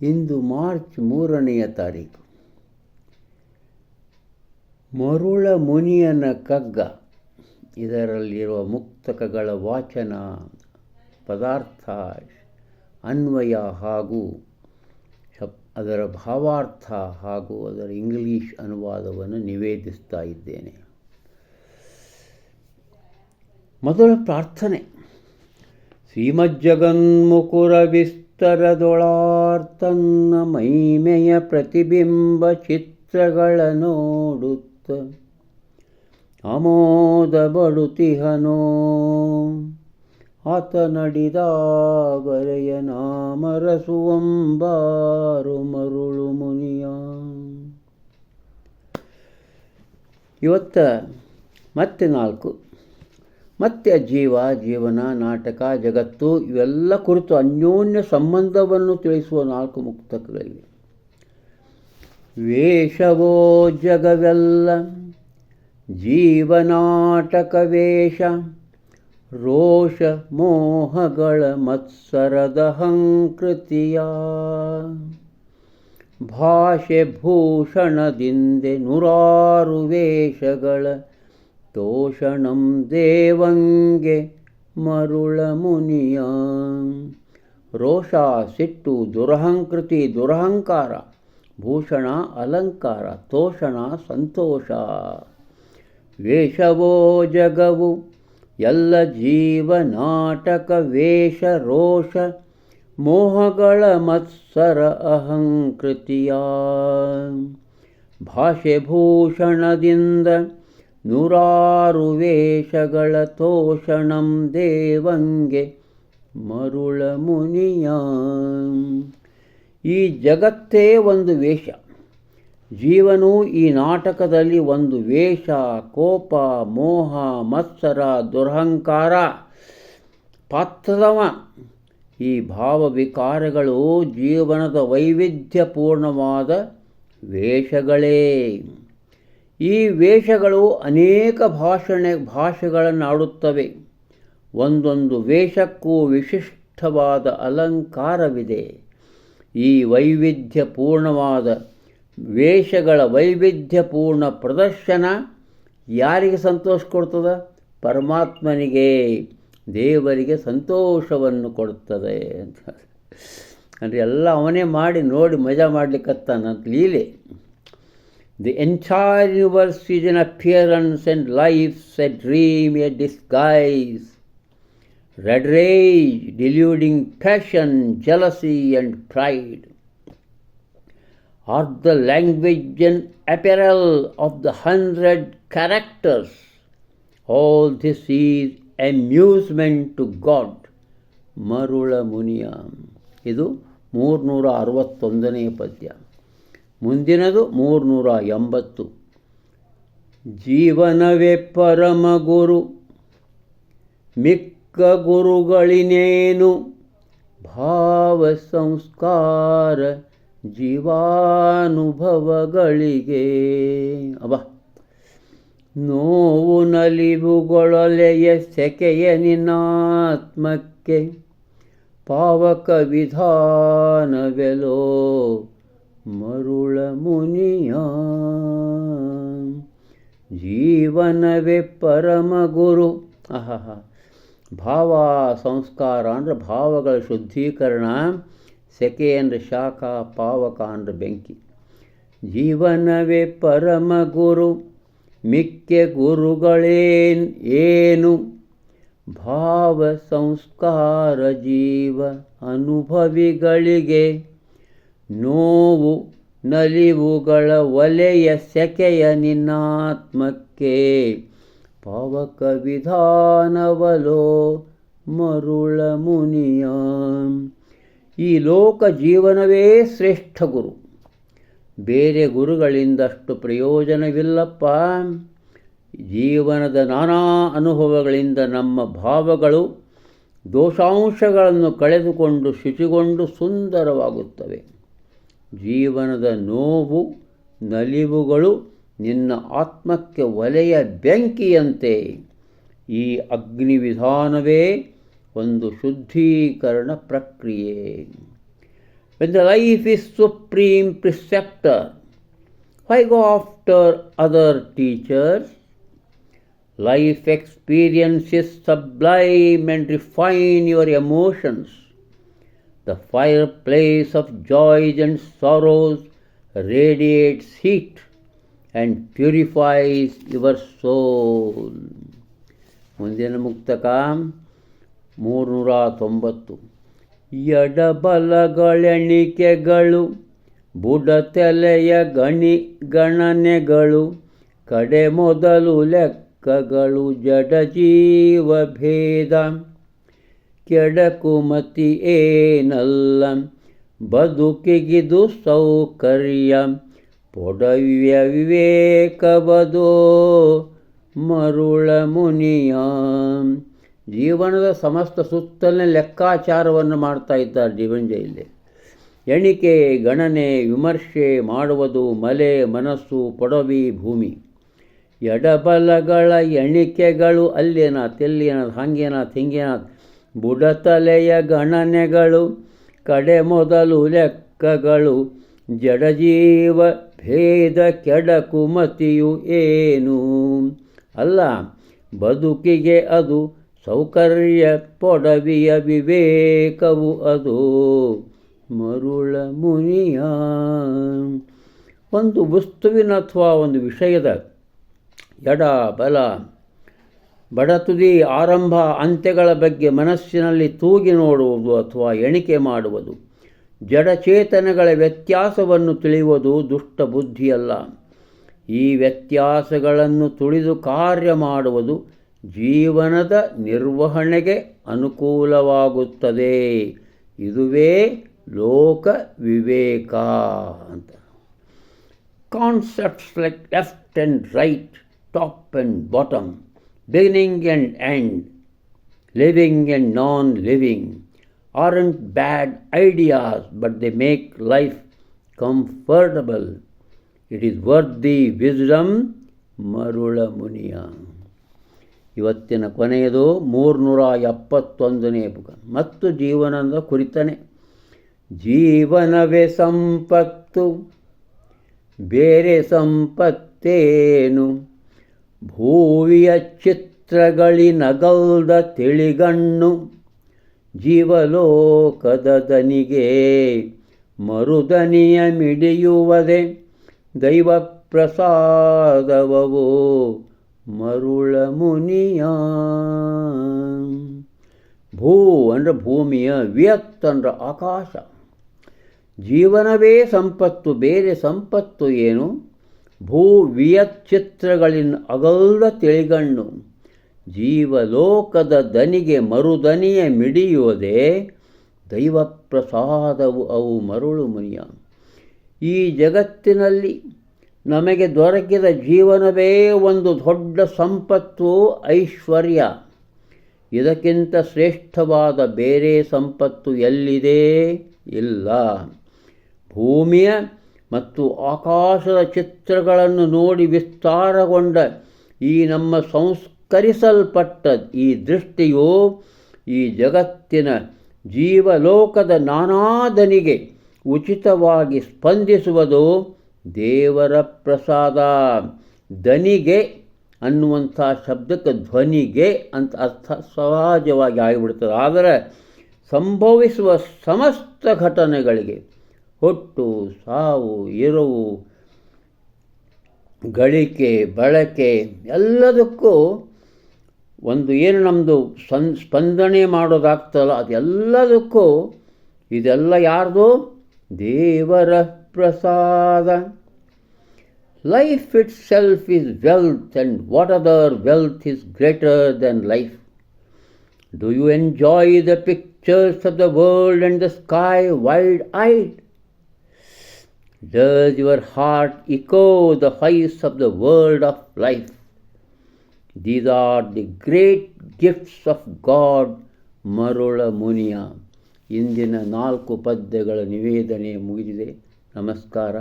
ಇಂದು March ಮೂರನೆಯ ತಾರೀಕು. ಮರುಳ ಮುನಿಯನ ಕಗ್ಗ. ಇದರಲ್ಲಿರುವ ಮುಕ್ತಕಗಳ ವಾಚನ, ಪದಾರ್ಥ, ಅನ್ವಯ ಹಾಗೂ ಅದರ ಭಾವಾರ್ಥ ಹಾಗೂ ಅದರ ಇಂಗ್ಲೀಷ್ ಅನುವಾದವನ್ನು ನಿವೇದಿಸ್ತಾ ಇದ್ದೇನೆ. ಮೊದಲ ಪ್ರಾರ್ಥನೆ. ಶ್ರೀಮಜ್ಜಗನ್ಮುಕುರ ವಿಸ್ತರದೊಳಾರ್ತನ್ನ ಮೈಮೆಯ ಪ್ರತಿಬಿಂಬ ಚಿತ್ರಗಳ ನೋಡುತ್ತ. ಅಮೋದ ಬಡುತಿಹನೋ ಆತ ನಡಿದ ಬರೆಯ ನಾಮರಸುವಂಬಾರು ಮರುಳು ಮುನಿಯ. ಇವತ್ತ ಮತ್ತೆ ನಾಲ್ಕು. ಮತ್ತೆ ಜೀವ, ಜೀವನ, ನಾಟಕ, ಜಗತ್ತು ಇವೆಲ್ಲ ಕುರಿತು ಅನ್ಯೋನ್ಯ ಸಂಬಂಧವನ್ನು ತಿಳಿಸುವ ನಾಲ್ಕು ಮುಕ್ತಕಗಳಿವೆ. ವೇಷವೋ ಜಗವೆಲ್ಲ ಜೀವನಾಟಕ ವೇಷ, ರೋಷ ಮೋಹಗಳ ಮತ್ಸರದ ಹಂಕೃತಿಯ. ಭಾಷೆ ಭೂಷಣದಿಂದೆ ನೂರಾರು ವೇಷಗಳ ತೋಷಣಂ ದೇವಂಗೆ ಮರುಳ ಮುನಿಯ. ರೋಷ ಸಿಟ್ಟು ದುರಹಂಕೃತಿ ದುರಹಂಕಾರ, ಭೂಷಣ ಅಲಂಕಾರ ತೋಷಣ ಸಂತೋಷ. ವೇಷವೋ ಜಗವು, ಎಲ್ಲ ಜೀವ ನಾಟಕ ವೇಷ ರೋಷ, ಮೋಹಗಳ ಮತ್ಸರ ಅಹಂಕೃತಿಯ. ಭಾಷೆ ಭೂಷಣದಿಂದ ನೂರಾರು ವೇಷಗಳ ತೋಷಣಂ ದೇವಂಗೆ ಮರುಳ ಮುನಿಯ. ಈ ಜಗತ್ತೇ ಒಂದು ವೇಷ. ಜೀವನು ಈ ನಾಟಕದಲ್ಲಿ ಒಂದು ವೇಷ, ಕೋಪ, ಮೋಹ, ಮತ್ಸರ, ದುರಹಂಕಾರ. ಪಾತ್ರದವ ಈ ಭಾವವಿಕಾರಗಳು ಜೀವನದ ವೈವಿಧ್ಯಪೂರ್ಣವಾದ ವೇಷಗಳೇ. ಈ ವೇಷಗಳು ಅನೇಕ ಭಾಷಣೆ ಭಾಷೆಗಳನ್ನಾಡುತ್ತವೆ. ಒಂದೊಂದು ವೇಷಕ್ಕೂ ವಿಶಿಷ್ಟವಾದ ಅಲಂಕಾರವಿದೆ. ಈ ವೈವಿಧ್ಯಪೂರ್ಣವಾದ ವೇಷಗಳ ವೈವಿಧ್ಯಪೂರ್ಣ ಪ್ರದರ್ಶನ ಯಾರಿಗೆ ಸಂತೋಷ ಕೊಡ್ತದೆ? ಪರಮಾತ್ಮನಿಗೆ, ದೇವರಿಗೆ ಸಂತೋಷವನ್ನು ಕೊಡುತ್ತದೆ ಅಂತ. ಅಂದರೆ ಎಲ್ಲ ಅವನೇ ಮಾಡಿ ನೋಡಿ ಮಜಾ ಮಾಡಲಿಕ್ಕತ್ತಾನಂತ ಲೀಲೆ. The entire universe is an appearance and life's a dream a disguise red rage deluding passion jealousy and pride are the language and apparel of the hundred characters. All this is amusement to God. Marula Muniya ಇದು ಮೂರ್ನೂರ ಅರವತ್ತೊಂದನೆಯ ಪದ್ಯ ಮುಂದಿನದು ಮೂರ್ನೂರ ಎಂಬತ್ತು. ಜೀವನವೇ ಪರಮ ಗುರು. ಮಿಕ್ಕ ಗುರುಗಳಿನೇನು? ಭಾವ ಸಂಸ್ಕಾರ ಜೀವಾನುಭವಗಳಿಗೆ. ಅಬ ನೋವು ನಲಿವುಗೊಳಲೆಯ ಸೆಕೆಯ ನಿನ್ನಾತ್ಮಕ್ಕೆ ಪಾವಕ ವಿಧಾನವೆಲೋ. ಮರುಳ ಮುನಿಯ. ಜೀವನವೇ ಪರಮ ಗುರು. ಆಹಾ ಭಾವ ಸಂಸ್ಕಾರ ಅಂದ್ರೆ ಭಾವಗಳ ಶುದ್ಧೀಕರಣ, ಸೆಕೆ ಅಂದರೆ ಶಾಖ, ಪಾವಕ ಅಂದರೆ ಬೆಂಕಿ. ಜೀವನವೇ ಪರಮ ಗುರು. ಮಿಕ್ಕೆ ಗುರುಗಳೇನ್ ಏನು? ಭಾವ ಸಂಸ್ಕಾರ ಜೀವ ಅನುಭವಿಗಳಿಗೆ. ನೋವು ನಲಿವುಗಳ ಒಲೆಯ ಸೆಕೆಯ ನಿನ್ನಾತ್ಮಕ್ಕೆ ಪಾವಕ ವಿಧಾನವಲೋ ಮರುಳ ಮುನಿಯ. ಈ ಲೋಕ ಜೀವನವೇ ಶ್ರೇಷ್ಠ ಗುರು. ಬೇರೆ ಗುರುಗಳಿಂದಷ್ಟು ಪ್ರಯೋಜನವಿಲ್ಲಪ್ಪ. ಜೀವನದ ನಾನಾ ಅನುಭವಗಳಿಂದ ನಮ್ಮ ಭಾವಗಳು ದೋಷಾಂಶಗಳನ್ನು ಕಳೆದುಕೊಂಡು ಶುಚಿಗೊಂಡು ಸುಂದರವಾಗುತ್ತವೆ. ಜೀವನದ ನೋವು, ನಲಿವುಗಳು ನಿನ್ನ ಆತ್ಮಕ್ಕೆ ಒಲೆಯ ಬೆಂಕಿಯಂತೆ. ಈ ಅಗ್ನಿವಿಧಾನವೇ ಒಂದು ಶುದ್ಧೀಕರಣ ಪ್ರಕ್ರಿಯೆ. When the life is supreme preceptor why go after other teachers life experiences sublime and refine your emotions fireplace of joys and sorrows radiates heat and purifies your soul. ಮುಂದಿನ ಮುಕ್ತಕ ಮೂರುನೂರ ತೊಂಬತ್ತು ಎಡಬಲಗಳೆಣಿಕೆಗಳು, ಬುಡತೆಲೆಯ ಗಣಿ ಗಣನೆಗಳು ಕಡೆ ಮೊದಲು ಲೆಕ್ಕಗಳು, ಜಡಜೀವ ಭೇದ ಕೆಡಕುಮತಿ ಏನಲ್ಲ. ಬದುಕಿಗಿದು ಸೌಕರ್ಯ, ಪೊಡವ್ಯ ವಿವೇಕವದೋ ಮರುಳ ಮುನಿಯ. ಜೀವನದ ಸಮಸ್ತ ಸುತ್ತಲೇ ಲೆಕ್ಕಾಚಾರವನ್ನು ಮಾಡ್ತಾ ಇದ್ದಾರೆ ಜೀವಂಜಯಲ್ಲಿ ಎಣಿಕೆ, ಗಣನೆ, ವಿಮರ್ಶೆ ಮಾಡುವುದು ಮಲೆ, ಮನಸ್ಸು, ಪೊಡವಿ, ಭೂಮಿ. ಎಡಬಲಗಳ ಎಣಿಕೆಗಳು ಅಲ್ಲೇನ ತೆಲ್ಲಿನ ಹಾಗೇನ ತಿಂಗೇನ ಬುಡತಲೆಯ ಗಣನೆಗಳು, ಕಡೆ ಮೊದಲು ಲೆಕ್ಕಗಳು, ಜಡಜೀವ ಭೇದ ಕೆಡಕುಮತಿಯು ಏನು? ಅಲ್ಲ, ಬದುಕಿಗೆ ಅದು ಸೌಕರ್ಯ ಪೊಡವಿಯ ವಿವೇಕವು ಅದು. ಮರುಳ ಮುನಿಯ. ಒಂದು ವಸ್ತುವಿನ ಅಥವಾ ಒಂದು ವಿಷಯದ ಎಡ ಬಲ ಬಡತುದಿ ಆರಂಭ ಅಂತ್ಯಗಳ ಬಗ್ಗೆ ಮನಸ್ಸಿನಲ್ಲಿ ತೂಗಿ ನೋಡುವುದು ಅಥವಾ ಎಣಿಕೆ ಮಾಡುವುದು. ಜಡಚೇತನಗಳ ವ್ಯತ್ಯಾಸವನ್ನು ತಿಳಿಯುವುದು ದುಷ್ಟ ಬುದ್ಧಿಯಲ್ಲ. ಈ ವ್ಯತ್ಯಾಸಗಳನ್ನು ತುಳಿದು ಕಾರ್ಯ ಮಾಡುವುದು ಜೀವನದ ನಿರ್ವಹಣೆಗೆ ಅನುಕೂಲವಾಗುತ್ತದೆ. ಇದುವೇ ಲೋಕ ವಿವೇಕ ಅಂತ. Concepts like left and right top and bottom beginning and end, living and non living, aren't bad ideas, but they make life comfortable. It is worth the wisdom, Marula Muniya ಇವತ್ತಿನ ಕೊನೆಯದು ಮೂರುನೂರ ಎಪ್ಪತ್ತೊಂದನೇ ಬುಕ ಮತ್ತು ಜೀವನದ ಕುರಿತನೆ ಜೀವನವೇ ಸಂಪತ್ತು ಬೇರೆ ಸಂಪತ್ತೇನು ಭೂವಿಯ ಚಿತ್ರಗಳಿನಗಲ್ದ ತಿಳಿಗಣ್ಣು ಜೀವಲೋಕದ ದನಿಗೆ ಮರುದನಿಯ ಮಿಡಿಯುವುದೇ ದೈವ ಪ್ರಸಾದವೋ ಮರುಳ ಮುನಿಯ ಭೂ ಅಂದರೆ ಭೂಮಿಯ ವ್ಯಕ್ತ ಅಂದ್ರೆ ಆಕಾಶ. ಜೀವನವೇ ಸಂಪತ್ತು, ಬೇರೆ ಸಂಪತ್ತು ಏನು? ಭೂ ವಿಯಚ್ಚಿತ್ರಗಳಿನ ಅಗಲ್ದ ತಿಳಿಗಣ್ಣು. ಜೀವಲೋಕದ ದನಿಗೆ ಮರುದನಿಯ ಮಿಡಿಯುವುದೇ ದೈವ ಪ್ರಸಾದವು ಅವು ಮರುಳು ಮುನಿಯ. ಈ ಜಗತ್ತಿನಲ್ಲಿ ನಮಗೆ ದೊರಕಿದ ಜೀವನವೇ ಒಂದು ದೊಡ್ಡ ಸಂಪತ್ತು ಐಶ್ವರ್ಯ. ಇದಕ್ಕಿಂತ ಶ್ರೇಷ್ಠವಾದ ಬೇರೆ ಸಂಪತ್ತು ಎಲ್ಲಿದೆ? ಇಲ್ಲ. ಭೂಮಿಯ ಮತ್ತು ಆಕಾಶದ ಚಿತ್ರಗಳನ್ನು ನೋಡಿ ವಿಸ್ತಾರಗೊಂಡ ಈ ನಮ್ಮ ಸಂಸ್ಕರಿಸಲ್ಪಟ್ಟ ಈ ದೃಷ್ಟಿಯು ಈ ಜಗತ್ತಿನ ಜೀವಲೋಕದ ನಾನಾದನಿಗೆ ಉಚಿತವಾಗಿ ಸ್ಪಂದಿಸುವುದು ದೇವರ ಪ್ರಸಾದ. ದನಿಗೆ ಅನ್ನುವಂಥ ಶಬ್ದಕ್ಕೆ ಧ್ವನಿಗೆ ಅಂತ ಅರ್ಥ ಸಹಜವಾಗಿ ಆಗಿಬಿಡ್ತದೆ. ಆದರೆ ಸಂಭವಿಸುವ ಸಮಸ್ತ ಘಟನೆಗಳಿಗೆ ಹುಟ್ಟು, ಸಾವು ಇರುವು ಗಳಿಕೆ, ಬಳಕೆ ಎಲ್ಲದಕ್ಕೂ ಒಂದು ಏನು ನಮ್ಮದು ಸನ್ ಸ್ಪಂದನೆ ಮಾಡೋದಾಗ್ತಲ್ಲ, ಅದೆಲ್ಲದಕ್ಕೂ ಇದೆಲ್ಲ ಯಾರ್ದು? ದೇವರ ಪ್ರಸಾದ. Life itself is wealth and what other wealth is greater than life do you enjoy the pictures of the world and the sky wild eyed Does your heart echo the voice of the world of life? These are the great gifts of God, Marula Muniya ಇಂದಿನ ನಾಲ್ಕು ಪದ್ಯಗಳ ನಿವೇದನೆ ಮುಗಿದಿದೆ ನಮಸ್ಕಾರ